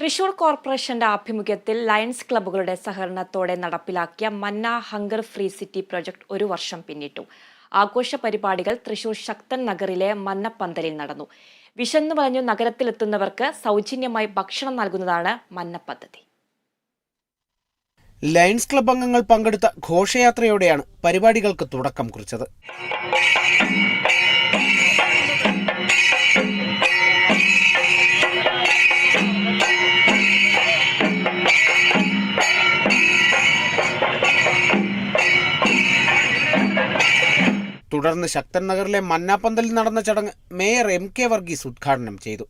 തൃശൂർ കോർപ്പറേഷന്റെ ആഭിമുഖ്യത്തിൽ ലയൺസ് ക്ലബ്ബുകളുടെ സഹകരണത്തോടെ നടപ്പിലാക്കിയ മന്ന ഹങ്കർ ഫ്രീ സിറ്റി പ്രൊജക്ട് ഒരു വർഷം പിന്നിട്ടു. ആഘോഷ പരിപാടികൾ തൃശൂർ ശക്തൻ നഗറിലെ മന്നപ്പന്തലിൽ നടന്നു. വിശന്നു പറഞ്ഞു നഗരത്തിലെത്തുന്നവർക്ക് സൗജന്യമായി ഭക്ഷണം നൽകുന്നതാണ് മന്ന പദ്ധതി. ലയൺസ് ക്ലബ് അംഗങ്ങൾ പങ്കെടുത്ത ഘോഷയാത്രയോടെയാണ് പരിപാടികൾക്ക് തുടക്കം കുറിച്ചത്. തുടർന്ന് ശക്തൻ നഗറിലെ മന്നാപ്പന്തലിൽ നടന്ന ചടങ്ങ് മേയർ എം കെ വർഗീസ് ഉദ്ഘാടനം ചെയ്തു.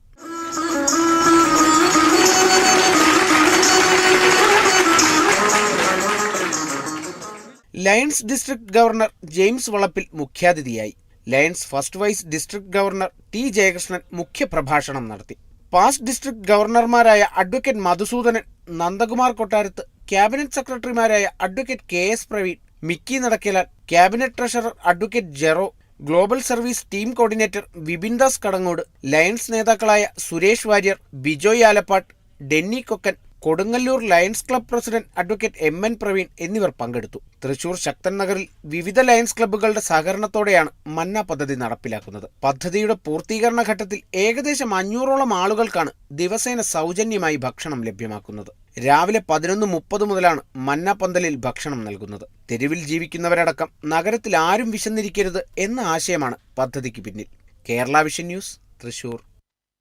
ലയൺസ് ഡിസ്ട്രിക്ട് ഗവർണർ ജെയിംസ് വളപ്പിൽ മുഖ്യാതിഥിയായി. Lions first vice district governor T Jayakrishnan മുഖ്യപ്രഭാഷണം നടത്തി. പാസ്റ്റ് ഡിസ്ട്രിക്ട് ഗവർണർമാരായ അഡ്വക്കേറ്റ് മധുസൂദനൻ നന്ദകുമാർ കൊട്ടാരത്ത് ക്യാബിനറ്റ് സെക്രട്ടറിമാരായ advocate K S Praveen Mickey Nadakkalal cabinet treasurer advocate Jero global service team coordinator Vipin Das Kadangode Lions നേതാക്കളായ Suresh Warrier Bijoy Alappatt Denny Kokkan Kodungallur Lions club president advocate M N Praveen എന്നിവർ പങ്കെടുത്തു. തൃശൂർ ശക്തൻ നഗറിൽ വിവിധ lions ക്ലബ്ബുകളുടെ സഹകരണത്തോടെയാണ് മന്ന പദ്ധതി നടപ്പിലാക്കുന്നത്. പദ്ധതിയുടെ പൂർത്തീകരണ ഘട്ടത്തിൽ ഏകദേശം അഞ്ഞൂറോളം ആളുകൾക്കാണ് ദിവസേന സൗജന്യമായി ഭക്ഷണം ലഭ്യമാക്കുന്നത്. രാവിലെ പതിനൊന്ന് മുപ്പത് മുതലാണ് മന്ന പന്തലിൽ ഭക്ഷണം നൽകുന്നത്. തെരുവിൽ ജീവിക്കുന്നവരടക്കം നഗരത്തിൽ ആരും വിശന്നിരിക്കരുത് എന്ന ആശയമാണ് പദ്ധതിക്ക് പിന്നിൽ. Kerala vision news Thrissur.